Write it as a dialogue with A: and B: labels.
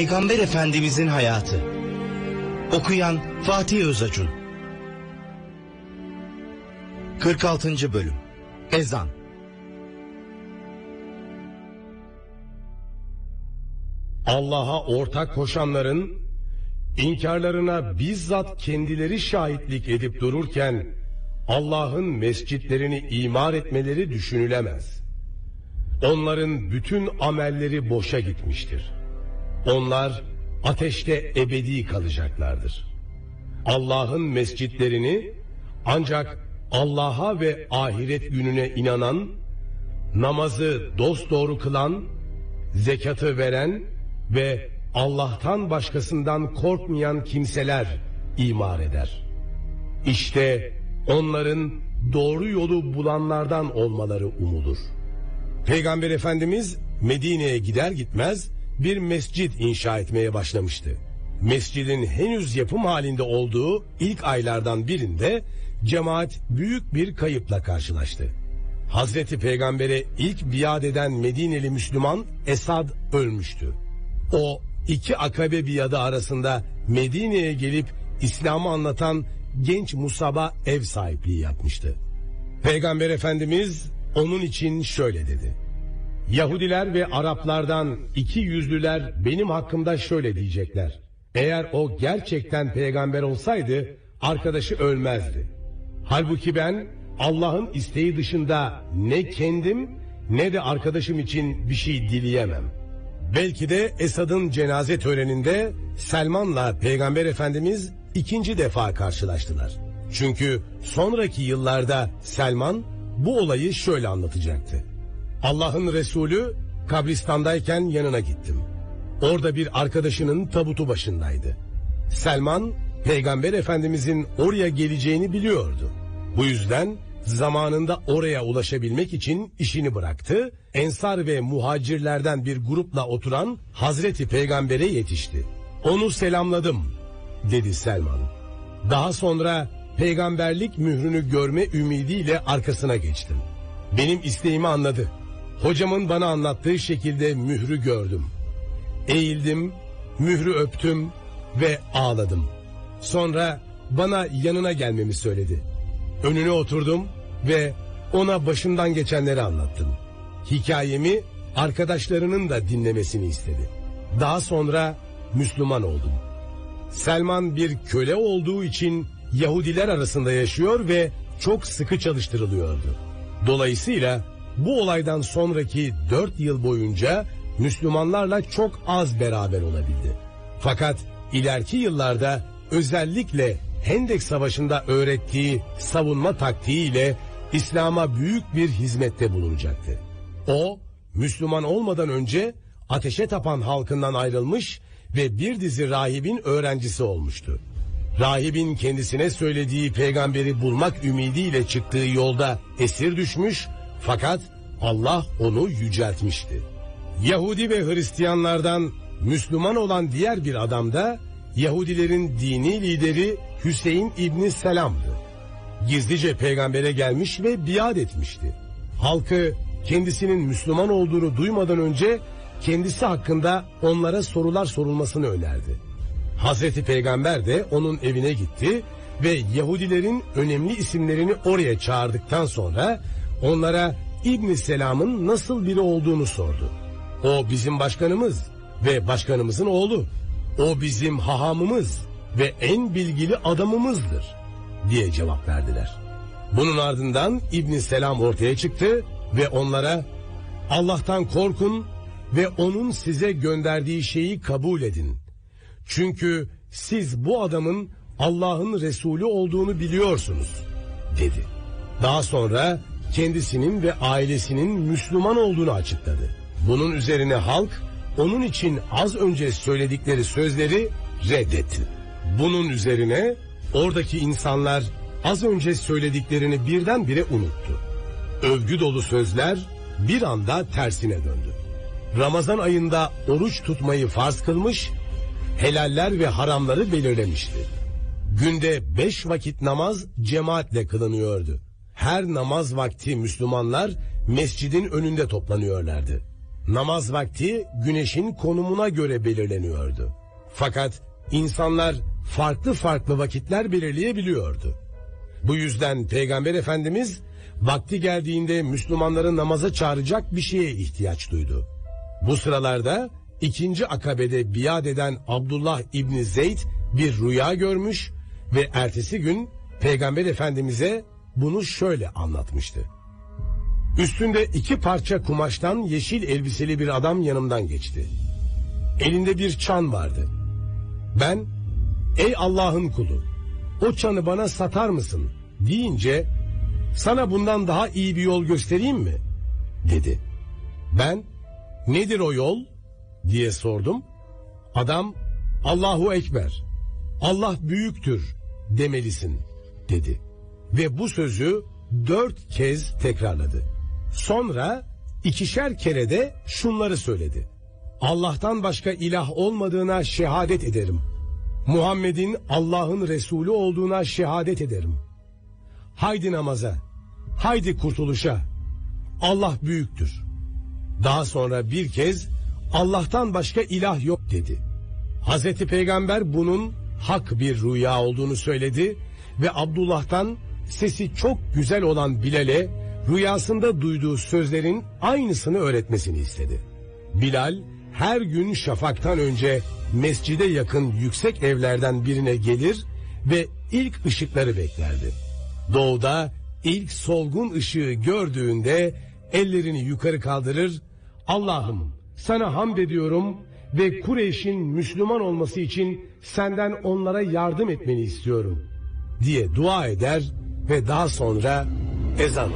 A: Peygamber Efendimizin hayatı. Okuyan Fatih Özacun. 46. bölüm. Ezan.
B: Allah'a ortak koşanların inkarlarına bizzat kendileri şahitlik edip dururken Allah'ın mescitlerini imar etmeleri düşünülemez. Onların bütün amelleri boşa gitmiştir. Onlar ateşte ebedi kalacaklardır. Allah'ın mescitlerini ancak Allah'a ve ahiret gününe inanan, namazı dosdoğru kılan, zekatı veren ve Allah'tan başkasından korkmayan kimseler imar eder. İşte onların doğru yolu bulanlardan olmaları umulur. Peygamber Efendimiz Medine'ye gider gitmez bir mescit inşa etmeye başlamıştı. Mescidin henüz yapım halinde olduğu ilk aylardan birinde cemaat büyük bir kayıpla karşılaştı. Hazreti Peygamber'e ilk biat eden Medineli Müslüman Esad ölmüştü. O iki akabe biadı arasında Medine'ye gelip İslam'ı anlatan genç Musab'a ev sahipliği yapmıştı. Peygamber Efendimiz onun için şöyle dedi. Yahudiler ve Araplardan iki yüzlüler benim hakkımda şöyle diyecekler. Eğer o gerçekten peygamber olsaydı arkadaşı ölmezdi. Halbuki ben Allah'ın isteği dışında ne kendim ne de arkadaşım için bir şey dileyemem. Belki de Esad'ın cenaze töreninde Selman'la Peygamber Efendimiz ikinci defa karşılaştılar. Çünkü sonraki yıllarda Selman bu olayı şöyle anlatacaktı. Allah'ın Resulü kabristandayken yanına gittim. Orada bir arkadaşının tabutu başındaydı. Selman Peygamber Efendimizin oraya geleceğini biliyordu. Bu yüzden zamanında oraya ulaşabilmek için işini bıraktı. Ensar ve muhacirlerden bir grupla oturan Hazreti Peygamber'e yetişti. Onu selamladım dedi Selman. Daha sonra peygamberlik mührünü görme ümidiyle arkasına geçtim. Benim isteğimi anladı. Hocamın bana anlattığı şekilde mührü gördüm. Eğildim, mührü öptüm ve ağladım. Sonra bana yanına gelmemi söyledi. Önüne oturdum ve ona başımdan geçenleri anlattım. Hikayemi arkadaşlarının da dinlemesini istedi. Daha sonra Müslüman oldum. Selman bir köle olduğu için Yahudiler arasında yaşıyor ve çok sıkı çalıştırılıyordu. Dolayısıyla bu olaydan sonraki dört yıl boyunca Müslümanlarla çok az beraber olabildi. Fakat ileriki yıllarda özellikle Hendek Savaşı'nda öğrettiği savunma taktiğiyle İslam'a büyük bir hizmette bulunacaktı. O, Müslüman olmadan önce ateşe tapan halkından ayrılmış ve bir dizi rahibin öğrencisi olmuştu. Rahibin kendisine söylediği peygamberi bulmak ümidiyle çıktığı yolda esir düşmüş fakat Allah onu yüceltmişti. Yahudi ve Hristiyanlardan Müslüman olan diğer bir adam da Yahudilerin dini lideri Hüseyin İbni Selam'dı. Gizlice peygambere gelmiş ve biat etmişti. Halkı kendisinin Müslüman olduğunu duymadan önce kendisi hakkında onlara sorular sorulmasını önerdi. Hazreti Peygamber de onun evine gitti ve Yahudilerin önemli isimlerini oraya çağırdıktan sonra onlara İbn Selam'ın nasıl biri olduğunu sordu. O bizim başkanımız ve başkanımızın oğlu. O bizim hahamımız ve en bilgili adamımızdır diye cevap verdiler. Bunun ardından İbn Selam ortaya çıktı ve onlara Allah'tan korkun ve onun size gönderdiği şeyi kabul edin. Çünkü siz bu adamın Allah'ın Resulü olduğunu biliyorsunuz dedi. Daha sonra kendisinin ve ailesinin Müslüman olduğunu açıkladı. Bunun üzerine halk onun için az önce söyledikleri sözleri reddetti. Bunun üzerine oradaki insanlar az önce söylediklerini birdenbire unuttu. Övgü dolu sözler bir anda tersine döndü. Ramazan ayında oruç tutmayı farz kılmış, helaller ve haramları belirlemişti. Günde beş vakit namaz cemaatle kılınıyordu. Her namaz vakti Müslümanlar mescidin önünde toplanıyorlardı. Namaz vakti güneşin konumuna göre belirleniyordu. Fakat insanlar farklı farklı vakitler belirleyebiliyordu. Bu yüzden Peygamber Efendimiz vakti geldiğinde Müslümanları namaza çağıracak bir şeye ihtiyaç duydu. Bu sıralarda ikinci akabede biat eden Abdullah İbni Zeyd bir rüya görmüş ve ertesi gün Peygamber Efendimiz'e bunu şöyle anlatmıştı. Üstünde iki parça kumaştan yeşil elbiseli bir adam yanımdan geçti. Elinde bir çan vardı. Ben, ey Allah'ın kulu, o çanı bana satar mısın deyince, sana bundan daha iyi bir yol göstereyim mi? dedi. Ben, nedir o yol diye sordum. Adam, Allahu Ekber, Allah büyüktür demelisin dedi. Ve bu sözü dört kez tekrarladı. Sonra ikişer kere de şunları söyledi. Allah'tan başka ilah olmadığına şehadet ederim. Muhammed'in Allah'ın Resulü olduğuna şehadet ederim. Haydi namaza, haydi kurtuluşa. Allah büyüktür. Daha sonra bir kez Allah'tan başka ilah yok dedi. Hazreti Peygamber bunun hak bir rüya olduğunu söyledi ve Abdullah'tan sesi çok güzel olan Bilal'e rüyasında duyduğu sözlerin aynısını öğretmesini istedi. Bilal her gün şafaktan önce mescide yakın yüksek evlerden birine gelir ve ilk ışıkları beklerdi. Doğuda ilk solgun ışığı gördüğünde ellerini yukarı kaldırır, Allah'ım sana hamd ediyorum ve Kureyş'in Müslüman olması için senden onlara yardım etmeni istiyorum diye dua eder ve daha sonra ezan.